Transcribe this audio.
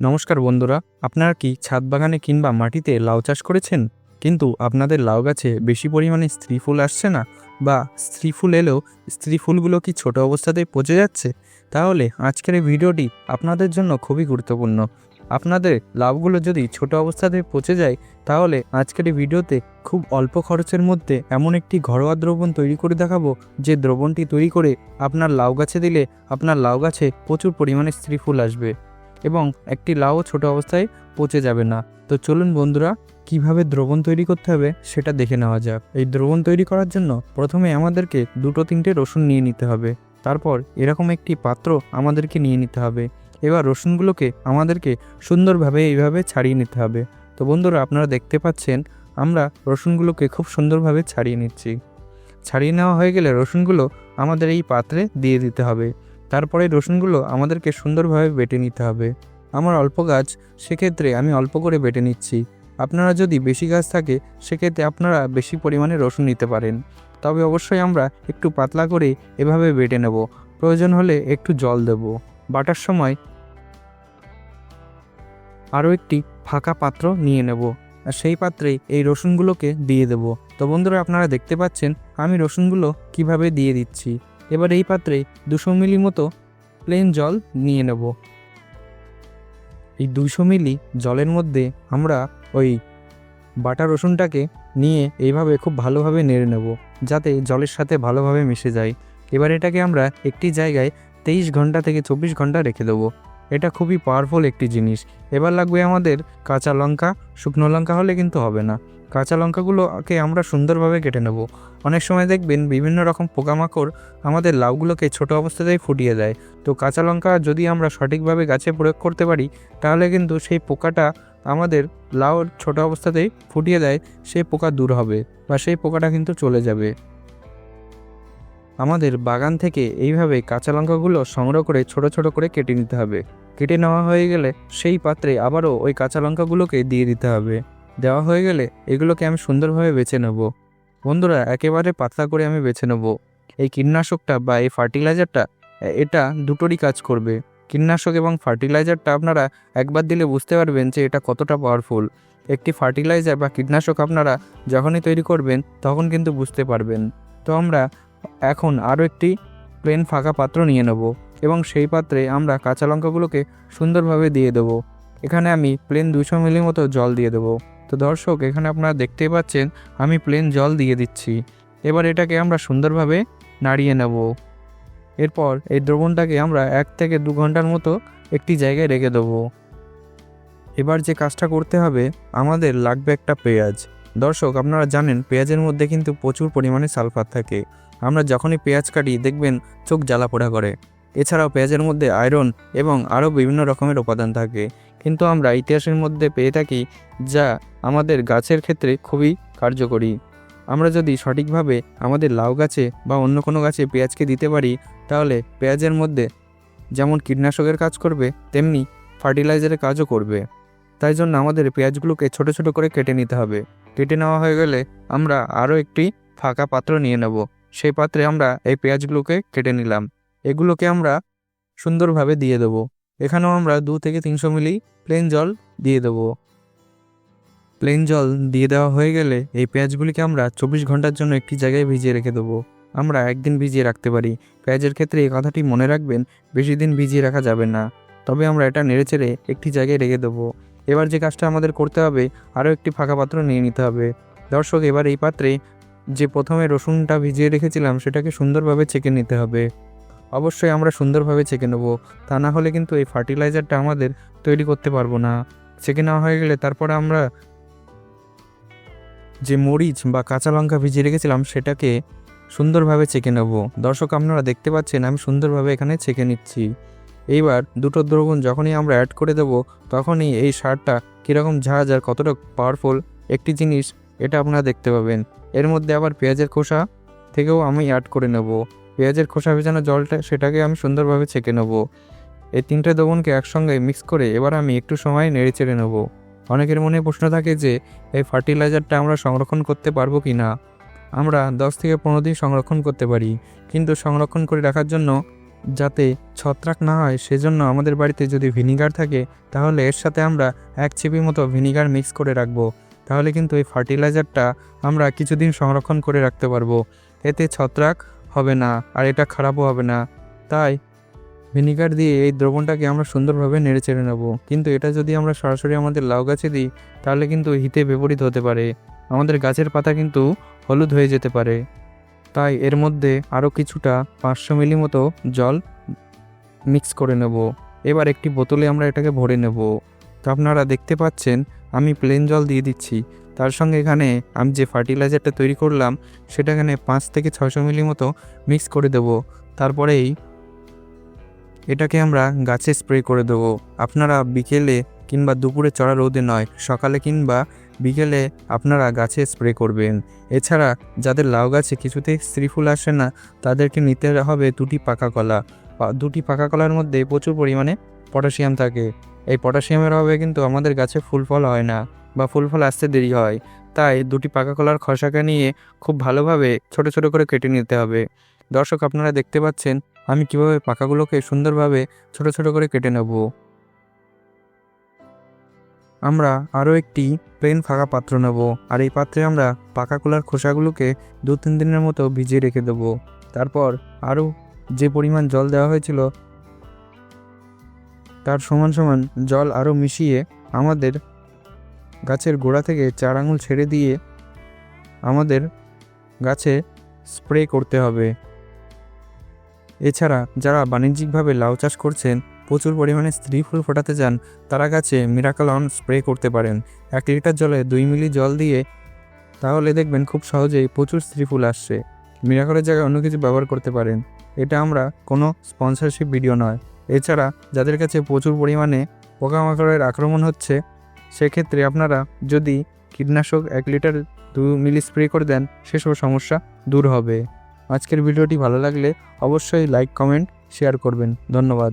নমস্কার বন্ধুরা, আপনারা কি ছাদ বাগানে কিংবা মাটিতে লাউ চাষ করেছেন? কিন্তু আপনাদের লাউ গাছে বেশি পরিমাণে স্ত্রী ফুল আসছে না? বা স্ত্রী ফুল এলেও স্ত্রী ফুলগুলো কি ছোট অবস্থাতেই পচে যাচ্ছে? তাহলে আজকের এই ভিডিওটি আপনাদের জন্য খুবই গুরুত্বপূর্ণ। আপনাদের লাউগুলো যদি ছোট অবস্থাতে পচে যায়, তাহলে আজকের এই ভিডিওতে খুব অল্প খরচের মধ্যে এমন একটি ঘরোয়া দ্রবণ তৈরি করে দেখাবো, যে দ্রবণটি তৈরি করে আপনার লাউ গাছে দিলে আপনার লাউ গাছে প্রচুর পরিমাণে স্ত্রী ফুল আসবে। এবং একটি লাউ ছোট অবস্থায় পচে যাবে না। তো চলুন বন্ধুরা, কীভাবে দ্রবণ তৈরি করতে হবে সেটা দেখে নেওয়া যাক। এই দ্রবণ তৈরি করার জন্য প্রথমে আমাদেরকে দুটো তিনটে রসুন নিয়ে নিতে হবে। তারপর এরকম একটি পাত্র আমাদেরকে নিয়ে নিতে হবে। এবার রসুনগুলোকে আমাদেরকে সুন্দরভাবে এইভাবে ছাড়িয়ে নিতে হবে। তো বন্ধুরা, আপনারা দেখতে পাচ্ছেন, আমরা রসুনগুলোকে খুব সুন্দরভাবে ছাড়িয়ে নিচ্ছি। ছাড়িয়ে নেওয়া হয়ে গেলে রসুনগুলো আমাদের এই পাত্রে দিয়ে দিতে হবে। তারপরে রসুনগুলো আমাদেরকে সুন্দরভাবে বেটে নিতে হবে। আমার অল্প গাছ, সেক্ষেত্রে আমি অল্প করে বেটে নিচ্ছি। আপনারা যদি বেশি গাছ থাকে, সেক্ষেত্রে আপনারা বেশি পরিমাণে রসুন নিতে পারেন। তবে অবশ্যই আমরা একটু পাতলা করে এভাবে বেটে নেব। প্রয়োজন হলে একটু জল দেব। বাটার সময় আরও একটি ফাঁকা পাত্র নিয়ে নেব। আর সেই পাত্রে এই রসুনগুলোকে দিয়ে দেব। তো বন্ধুরা, আপনারা দেখতে পাচ্ছেন আমি রসুনগুলো কীভাবে দিয়ে দিচ্ছি। এবার এই পাত্রে দুশো মিলি মতো প্লেন জল নিয়ে নেব। এই দুশো মিলি জলের মধ্যে আমরা ওই বাটা রসুনটাকে নিয়ে এইভাবে খুব ভালোভাবে নেড়ে নেব, যাতে জলের সাথে ভালোভাবে মিশে যায়। এবার এটাকে আমরা একটি জায়গায় তেইশ ঘণ্টা থেকে চব্বিশ ঘণ্টা রেখে দেবো। এটা খুবই পাওয়ারফুল একটি জিনিস। এবার লাগবে আমাদের কাঁচা লঙ্কা। শুকনো লঙ্কা হলে কিন্তু হবে না। কাঁচা লঙ্কাগুলোকে আমরা সুন্দরভাবে কেটে নেব। অনেক সময় দেখবেন বিভিন্ন রকম পোকামাকড় আমাদের লাউগুলোকে ছোট অবস্থাতেই ফুটিয়ে দেয়। তো কাঁচা লঙ্কা যদি আমরা সঠিকভাবে গাছে প্রয়োগ করতে পারি, তাহলে কিন্তু সেই পোকাটা আমাদের লাউ ছোট অবস্থাতেই ফুটিয়ে দেয়, সেই পোকা দূর হবে বা সেই পোকাটা কিন্তু চলে যাবে। আমাদের বাগান থেকে এইভাবে কাঁচা লঙ্কাগুলো সংগ্রহ করে ছোট ছোট করে কেটে নিতে হবে। কেটে নেওয়া হয়ে গেলে সেই পাত্রে আবারও ওই কাঁচা লঙ্কাগুলোকে দিয়ে দিতে হবে। দেওয়া হয়ে গেলে এগুলোকে আমি সুন্দরভাবে বেছে নেব। বন্ধুরা, একেবারে পাতলা করে আমি বেছে নেব। এই কীটনাশকটা বা এই ফার্টিলাইজারটা এটা দুটোরই কাজ করবে। কীটনাশক এবং ফার্টিলাইজারটা আপনারা একবার দিলে বুঝতে পারবেন যে এটা কতটা পাওয়ারফুল একটি ফার্টিলাইজার বা কীটনাশক আপনারা যখনই তৈরি করবেন, তখন কিন্তু বুঝতে পারবেন। তো আমরা এখন আরও একটি প্লেন ফাঁকা পাত্র নিয়ে নেব। এবং সেই পাত্রে আমরা কাঁচা লঙ্কাগুলোকে সুন্দরভাবে দিয়ে দেবো। এখানে আমি প্লেন দুশো মিলি মতো জল দিয়ে দেবো। তো দর্শক, এখানে আপনারা দেখতেই পাচ্ছেন, আমি প্লেন জল দিয়ে দিচ্ছি। এবার এটাকে আমরা সুন্দরভাবে নাড়িয়ে নেব। এরপর এই দ্রবণটাকে আমরা এক থেকে দু ঘণ্টার মতো একটি জায়গায় রেখে দেবো। এবার যে কাজটা করতে হবে, আমাদের লাগবে একটা পেঁয়াজ। দর্শক, আপনারা জানেন, পেঁয়াজের মধ্যে কিন্তু প্রচুর পরিমাণে সালফার থাকে। আমরা যখনই পেঁয়াজ কাটি, দেখবেন চোখ জ্বালা পোড়া করে। এছাড়াও পেঁয়াজের মধ্যে আয়রন এবং আরও বিভিন্ন রকমের উপাদান থাকে। কিন্তু আমরা ইতিহাসের মধ্যে পেয়ে থাকি যা আমাদের গাছের ক্ষেত্রে খুবই কার্যকরী। আমরা যদি সঠিকভাবে আমাদের লাউ গাছে বা অন্য কোনো গাছে পেঁয়াজকে দিতে পারি, তাহলে পেঁয়াজের মধ্যে যেমন কীটনাশকের কাজ করবে, তেমনি ফার্টিলাইজারের কাজও করবে। তাই জন্য আমাদের পেঁয়াজগুলোকে ছোট ছোট করে কেটে নিতে হবে। কেটে নেওয়া হয়ে গেলে আমরা আরও একটি ফাঁকা পাত্র নিয়ে নেব। সেই পাত্রে আমরা এই পেঁয়াজগুলোকে কেটে নিলাম। এগুলোকে আমরা সুন্দরভাবে দিয়ে দেবো। এখানেও আমরা দু থেকে তিনশো মিলি প্লেন জল দিয়ে দেবো। প্লেন জল দিয়ে দেওয়া হয়ে গেলে এই পেঁয়াজগুলিকে আমরা চব্বিশ ঘণ্টার জন্য একটি জায়গায় ভিজিয়ে রেখে দেবো। আমরা একদিন ভিজিয়ে রাখতে পারি। পেঁয়াজের ক্ষেত্রে এই কথাটি মনে রাখবেন, বেশি দিন ভিজিয়ে রাখা যাবে না। তবে আমরা এটা নেড়ে চেড়ে একটি জায়গায় রেখে দেবো। এবার যে কাজটা আমাদের করতে হবে, আরও একটি ফাঁকা পাত্র নিয়ে নিতে হবে। দর্শক, এবার এই পাত্রে যে প্রথমে রসুনটা ভিজিয়ে রেখেছিলাম, সেটাকে সুন্দরভাবে ছেঁকে নিতে হবে। অবশ্যই আমরা সুন্দরভাবে ছেঁকে নেব। তা না হলে কিন্তু এই ফার্টিলাইজারটা আমাদের তৈরি করতে পারব না। ছেঁকে নেওয়া হয়ে গেলে তারপরে আমরা যে মরিচ বা কাঁচা লঙ্কা ভিজিয়ে রেখেছিলাম সেটাকে সুন্দরভাবে ছেঁকে নেব। দর্শক, আপনারা দেখতে পাচ্ছেন আমি সুন্দরভাবে এখানে ছেঁকে নিচ্ছি। এইবার দুটো দ্রবণ যখনই আমরা অ্যাড করে দেব, তখনই এই সারটা কীরকম ঝাঁঝ আর কতটা পাওয়ারফুল একটি জিনিস, এটা আপনারা দেখতে পাবেন। এর মধ্যে আবার পেঁয়াজের খোসা থেকেও আমি অ্যাড করে নেব। পেঁয়াজের খোসা ভেজানো জলটা সেটাকে আমি সুন্দরভাবে ছেঁকে নেব। এই তিনটে দ্রবণকে একসঙ্গে মিক্স করে এবার আমি একটু সময় নেড়ে চেড়ে নেব। অনেকের মনে প্রশ্ন থাকে যে, এই ফার্টিলাইজারটা আমরা সংরক্ষণ করতে পারব কি না আমরা দশ থেকে পনেরো দিন সংরক্ষণ করতে পারি, কিন্তু সংরক্ষণ করে রাখার জন্য যাতে ছত্রাক না হয়, সেজন্য আমাদের বাড়িতে যদি ভিনিগার থাকে, তাহলে এর সাথে আমরা এক চিপি মতো ভিনিগার মিক্স করে রাখব। তাহলে কিন্তু এই ফার্টিলাইজারটা আমরা কিছুদিন সংরক্ষণ করে রাখতে পারব। এতে ছত্রাক হবে না, আর এটা খারাপও হবে না। তাই ভিনিগার দিয়ে এই দ্রবণটাকে আমরা সুন্দরভাবে নেড়ে চেড়ে নেব। কিন্তু এটা যদি আমরা সরাসরি আমাদের লাউ গাছে দিই, তাহলে কিন্তু হিতে বিপরীত হতে পারে। আমাদের গাছের পাতা কিন্তু হলুদ হয়ে যেতে পারে। তাই এর মধ্যে আরও কিছুটা পাঁচশো মিলি মতো জল মিক্স করে নেব। এবার একটি বোতলে আমরা এটাকে ভরে নেব। তো আপনারা দেখতে পাচ্ছেন, আমি প্লেন জল দিয়ে দিচ্ছি। তার সঙ্গে এখানে আমি যে ফার্টিলাইজারটা তৈরি করলাম, সেটা এখানে পাঁচ থেকে ছশো মিলি মতো মিক্স করে দেব। তারপরেই এটাকে আমরা গাছে স্প্রে করে দেবো। আপনারা বিকেলে কিংবা দুপুরে চড়া রোদে নয়, সকালে কিংবা বিকেলে আপনারা গাছে স্প্রে করবেন। এছাড়া যাদের লাউ গাছে কিছুতেই শ্রীফুল আসে না, তাদেরকে নিতে হবে দুটি পাকা কলা। দুটি পাকা কলার মধ্যে প্রচুর পরিমাণে পটাশিয়াম থাকে। এই পটাশিয়ামের অভাবে কিন্তু আমাদের গাছে ফুল ফল হয় না বা ফুল ফল আসতে দেরি হয়। তাই দুটি পাকা কলার খসাকে নিয়ে খুব ভালোভাবে ছোট ছোট করে কেটে নিতে হবে। দর্শক, আপনারা দেখতে পাচ্ছেন আমি কীভাবে পাকাগুলোকে সুন্দরভাবে ছোট ছোট করে কেটে নেব। আমরা আরও একটি প্লেন ফাঁকা পাত্র নেব আর এই পাত্রে আমরা পাকা কলার খোসাগুলোকে দু তিন দিনের মতো ভিজিয়ে রেখে দেবো। তারপর আরও যে পরিমাণ জল দেওয়া হয়েছিল তার সমান সমান জল আরও মিশিয়ে আমাদের গাছের গোড়া থেকে চার আঙুল ছেড়ে দিয়ে আমাদের গাছে স্প্রে করতে হবে। এছাড়া যারা বাণিজ্যিকভাবে লাউ চাষ করছেন, প্রচুর পরিমাণে স্ত্রী ফুল ফোটাতে চান, তারা গাছে মিরাকল অন স্প্রে করতে পারেন। এক লিটার জলে দুই মিলি জল দিয়ে তাহলে দেখবেন খুব সহজেই প্রচুর স্ত্রী ফুল আসছে। মিরাকলের জায়গায় অন্য কিছু ব্যবহার করতে পারেন। এটা আমরা কোনো স্পন্সরশিপ ভিডিও নয়। এছাড়া যাদের কাছে প্রচুর পরিমাণে পোকামাকড়ের আক্রমণ হচ্ছে, সেক্ষেত্রে আপনারা যদি কীটনাশক এক লিটার দু মিলি স্প্রে করে দেন, সেসব সমস্যা দূর হবে। আজকের ভিডিওটি ভালো লাগলে অবশ্যই লাইক, কমেন্ট, শেয়ার করবেন। ধন্যবাদ।